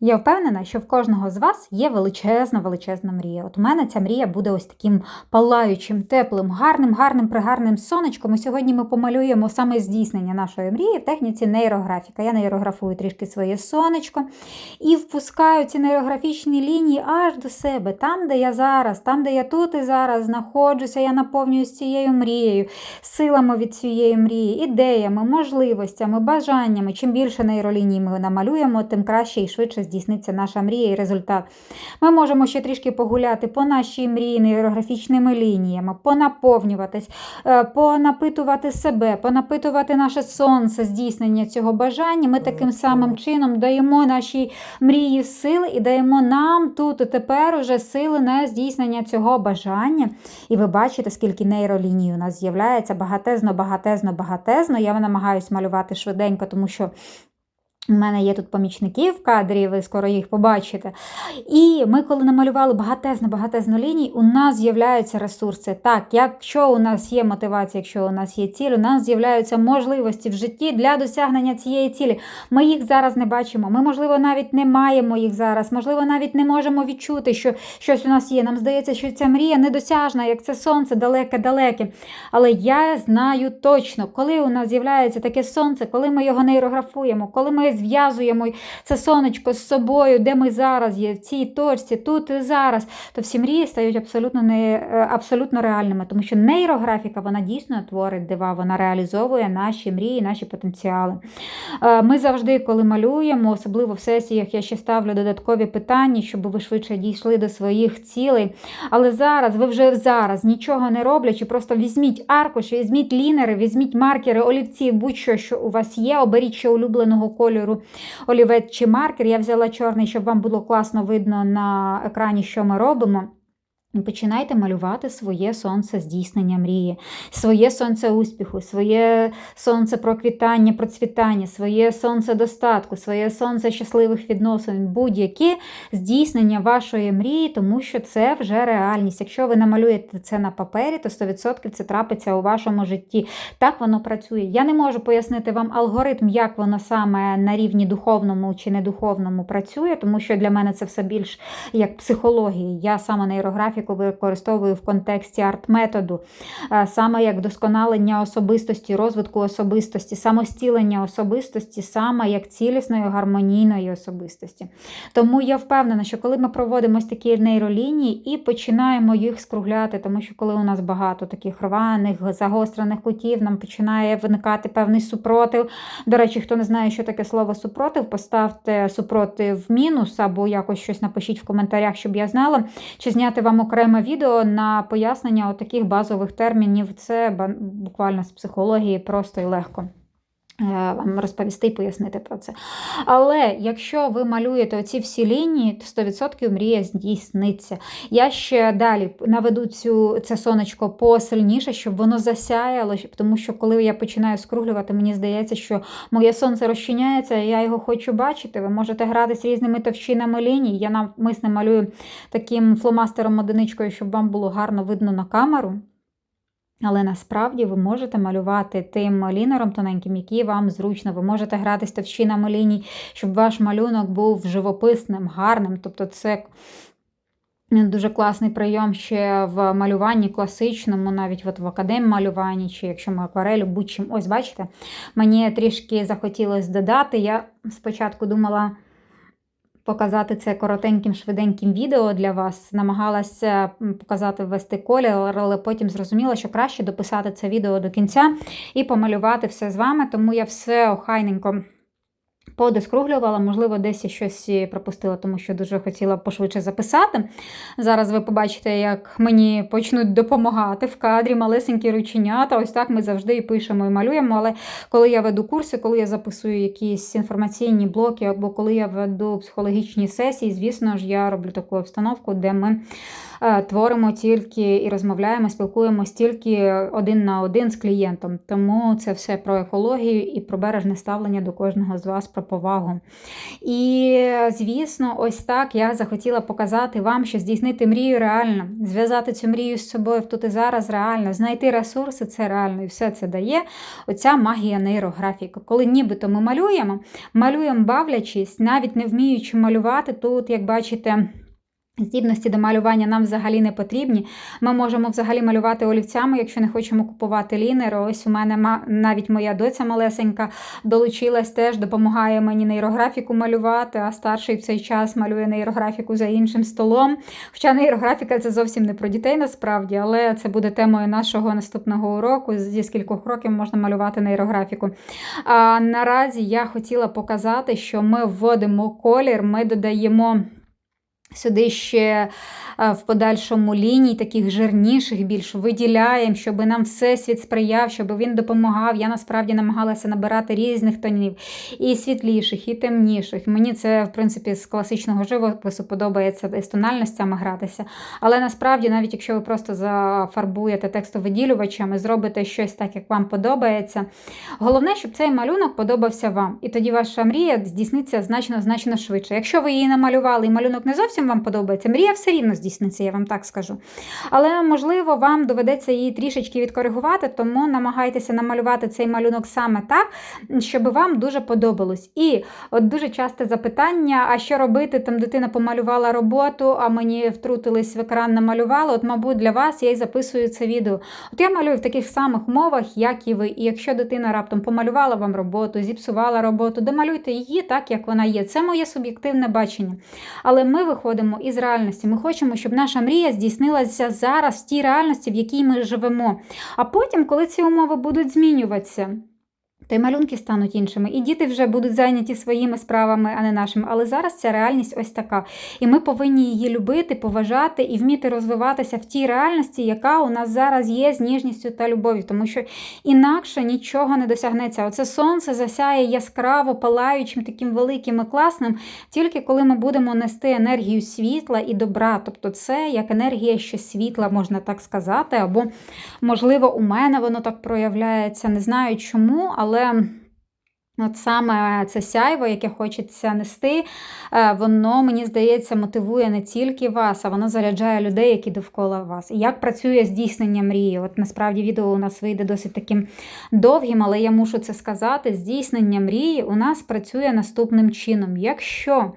Я впевнена, що в кожного з вас є величезна, величезна мрія. От у мене ця мрія буде ось таким палаючим, теплим, гарним, гарним, пригарним сонечком. І сьогодні ми помалюємо саме здійснення нашої мрії в техніці нейрографіка. Я нейрографую трішки своє сонечко і впускаю ці нейрографічні лінії аж до себе, там, де я зараз, там, де я тут і зараз знаходжуся, я наповнююсь цією мрією, силами від цієї мрії, ідеями, можливостями, бажаннями. Чим більше нейроліній ми намалюємо, тим краще і швидше здійсниться наша мрія і результат. Ми можемо ще трішки погуляти по нашій мрії нейрографічними лініями, понаповнюватись, е, понапитувати себе, понапитувати наше сонце, здійснення цього бажання. Ми таким самим чином даємо нашій мрії сили і даємо нам тут і тепер уже сили на здійснення цього бажання. І ви бачите, скільки нейроліній у нас з'являється багатезно, багатезно, багатезно. Я намагаюся малювати швиденько, тому що у мене є тут помічники в кадрі, ви скоро їх побачите. І ми, коли намалювали багатезно багатезно ліній, у нас з'являються ресурси. Так, якщо у нас є мотивація, якщо у нас є ціль, у нас з'являються можливості в житті для досягнення цієї цілі. Ми їх зараз не бачимо. Ми, можливо, навіть не маємо їх зараз, можливо, навіть не можемо відчути, що щось у нас є. Нам здається, що ця мрія недосяжна, як це сонце, далеке-далеке. Але я знаю точно, коли у нас з'являється таке сонце, коли ми його нейрографуємо, коли ми зв'язуємо це сонечко з собою, де ми зараз є, в цій точці, тут і зараз, то всі мрії стають абсолютно не е, абсолютно реальними, тому що нейрографіка вона дійсно творить дива, вона реалізовує наші мрії, наші потенціали. Е, ми завжди, коли малюємо, особливо в сесіях, я ще ставлю додаткові питання, щоб ви швидше дійшли до своїх цілей. Але зараз, ви вже зараз нічого не роблячи, просто візьміть аркуш, візьміть лінери, візьміть маркери, олівці, будь-що, що у вас є, оберіть ще улюбленого кольору кольору олівець чи маркер. Я взяла чорний, щоб вам було класно видно на екрані, що ми робимо. Починайте малювати своє сонце здійснення мрії, своє сонце успіху, своє сонце проквітання, процвітання, своє сонце достатку, своє сонце щасливих відносин, будь-які здійснення вашої мрії, тому що це вже реальність. Якщо ви намалюєте це на папері, то 100% це трапиться у вашому житті. Так воно працює. Я не можу пояснити вам алгоритм, як воно саме на рівні духовному чи недуховному працює, тому що для мене це все більш як психологія. Я саме нейрографія графіку використовую в контексті арт-методу, е, саме як вдосконалення особистості, розвитку особистості, самостілення особистості, саме як цілісної гармонійної особистості. Тому я впевнена, що коли ми проводимо такі нейролінії і починаємо їх скругляти, тому що коли у нас багато таких рваних, загострених кутів, нам починає виникати певний супротив. До речі, хто не знає, що таке слово супротив, поставте супротив мінус або якось щось напишіть в коментарях, щоб я знала, чи зняти вам окреме відео на пояснення таких базових термінів. Це буквально з психології просто і легко. Е, вам розповісти і пояснити про це. Але якщо ви малюєте оці всі лінії, то 100% мрія здійсниться. Я ще далі наведу цю, це сонечко посильніше, щоб воно засяяло, тому що коли я починаю скруглювати, мені здається, що моє сонце розчиняється, і я його хочу бачити. Ви можете грати з різними товщинами ліній. Я навмисне малюю таким фломастером одиничкою, щоб вам було гарно видно на камеру. Але насправді ви можете малювати тим лінером тоненьким, який вам зручно. Ви можете грати з товщинами ліній, щоб ваш малюнок був живописним, гарним. Тобто це дуже класний прийом ще в малюванні класичному, навіть от в академії малюванні, чи якщо ми акварелю, будь-чим. Ось, бачите, мені трішки захотілося додати. Я спочатку думала показати це коротеньким, швиденьким відео для вас. Намагалася показати ввести колір, але потім зрозуміла, що краще дописати це відео до кінця і помалювати все з вами, тому я все охайненько. Подискруглювала, можливо, десь я щось пропустила, тому що дуже хотіла пошвидше записати. Зараз ви побачите, як мені почнуть допомагати в кадрі малесенькі рученята. Ось так ми завжди і пишемо і малюємо. Але коли я веду курси, коли я записую якісь інформаційні блоки, або коли я веду психологічні сесії, звісно ж, я роблю таку обстановку, де ми. Е, творимо тільки і розмовляємо, спілкуємося тільки один на один з клієнтом. Тому це все про екологію і про бережне ставлення до кожного з вас, про повагу. І, звісно, ось так я захотіла показати вам, що здійснити мрію реально, зв'язати цю мрію з собою тут і зараз реально, знайти ресурси це реально, і все це дає оця магія нейрографіки. Коли нібито ми малюємо, малюємо бавлячись, навіть не вміючи малювати, тут, як бачите, Здібності до малювання нам взагалі не потрібні. Ми можемо взагалі малювати олівцями, якщо не хочемо купувати лінери. Ось у мене навіть моя доця малесенька долучилась теж, допомагає мені нейрографіку малювати, а старший в цей час малює нейрографіку за іншим столом. Хоча нейрографіка це зовсім не про дітей насправді, але це буде темою нашого наступного уроку. Зі скількох років можна малювати нейрографіку. А наразі я хотіла показати, що ми вводимо колір, ми додаємо. Сюди ще в подальшому ліній, таких жирніших, більш виділяємо, щоб нам всесвіт сприяв, щоб він допомагав. Я насправді намагалася набирати різних тонів, і світліших, і темніших. Мені це, в принципі, з класичного живопису подобається з тональностями гратися. Але насправді, навіть якщо ви просто зафарбуєте текстовиділювачами, зробите щось так, як вам подобається. Головне, щоб цей малюнок подобався вам. І тоді ваша мрія здійсниться значно-значно швидше. Якщо ви її намалювали, і малюнок не зовсім зовсім вам подобається, мрія все рівно здійсниться, я вам так скажу. Але, можливо, вам доведеться її трішечки відкоригувати, тому намагайтеся намалювати цей малюнок саме так, щоб вам дуже подобалось. І от дуже часте запитання: а що робити? Там дитина помалювала роботу, а мені втрутились в екран, намалювала. От, мабуть, для вас я й записую це відео. От я малюю в таких самих умовах, як і ви. І якщо дитина раптом помалювала вам роботу, зіпсувала роботу, домалюйте її так, як вона є. Це моє суб'єктивне бачення. Але ми виходимо виходимо із реальності. Ми хочемо, щоб наша мрія здійснилася зараз в тій реальності, в якій ми живемо. А потім, коли ці умови будуть змінюватися. Та й малюнки стануть іншими, і діти вже будуть зайняті своїми справами, а не нашими. Але зараз ця реальність ось така. І ми повинні її любити, поважати і вміти розвиватися в тій реальності, яка у нас зараз є з ніжністю та любов'ю, тому що інакше нічого не досягнеться. Оце сонце засяє яскраво, палаючим, таким великим і класним, тільки коли ми будемо нести енергію світла і добра. Тобто, це як енергія ще світла, можна так сказати, або, можливо, у мене воно так проявляється. Не знаю чому, але але От саме це сяйво, яке хочеться нести, е, воно, мені здається, мотивує не тільки вас, а воно заряджає людей, які довкола вас. І як працює здійснення мрії? От насправді відео у нас вийде досить таким довгим, але я мушу це сказати. Здійснення мрії у нас працює наступним чином. Якщо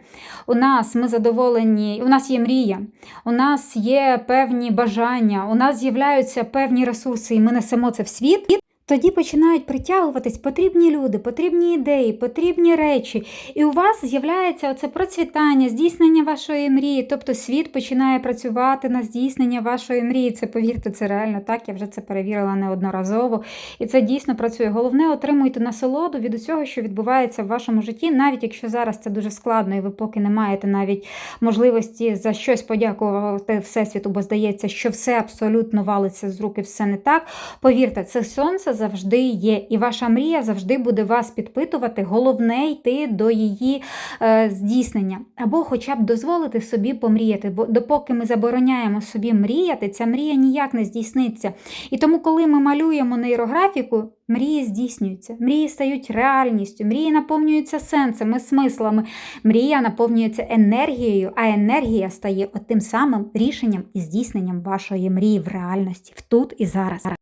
у нас ми задоволені, у нас є мрія, у нас є певні бажання, у нас з'являються певні ресурси, і ми несемо це в світ. Тоді починають притягуватись потрібні люди, потрібні ідеї, потрібні речі. І у вас з'являється оце процвітання, здійснення вашої мрії. Тобто світ починає працювати на здійснення вашої мрії. Це, повірте, це реально так. Я вже це перевірила неодноразово. І це дійсно працює. Головне, отримуйте насолоду від усього, що відбувається в вашому житті, навіть якщо зараз це дуже складно, і ви поки не маєте навіть можливості за щось подякувати Всесвіту, бо здається, що все абсолютно валиться з руки, все не так. Повірте, це сонце завжди є, і ваша мрія завжди буде вас підпитувати. Головне йти до її е, здійснення. Або хоча б дозволити собі помріяти. Бо допоки ми забороняємо собі мріяти, ця мрія ніяк не здійсниться. І тому, коли ми малюємо нейрографіку, мрії здійснюються, мрії стають реальністю, мрії наповнюються сенсами, смислами. Мрія наповнюється енергією, а енергія стає тим самим рішенням і здійсненням вашої мрії в реальності, в тут і зараз.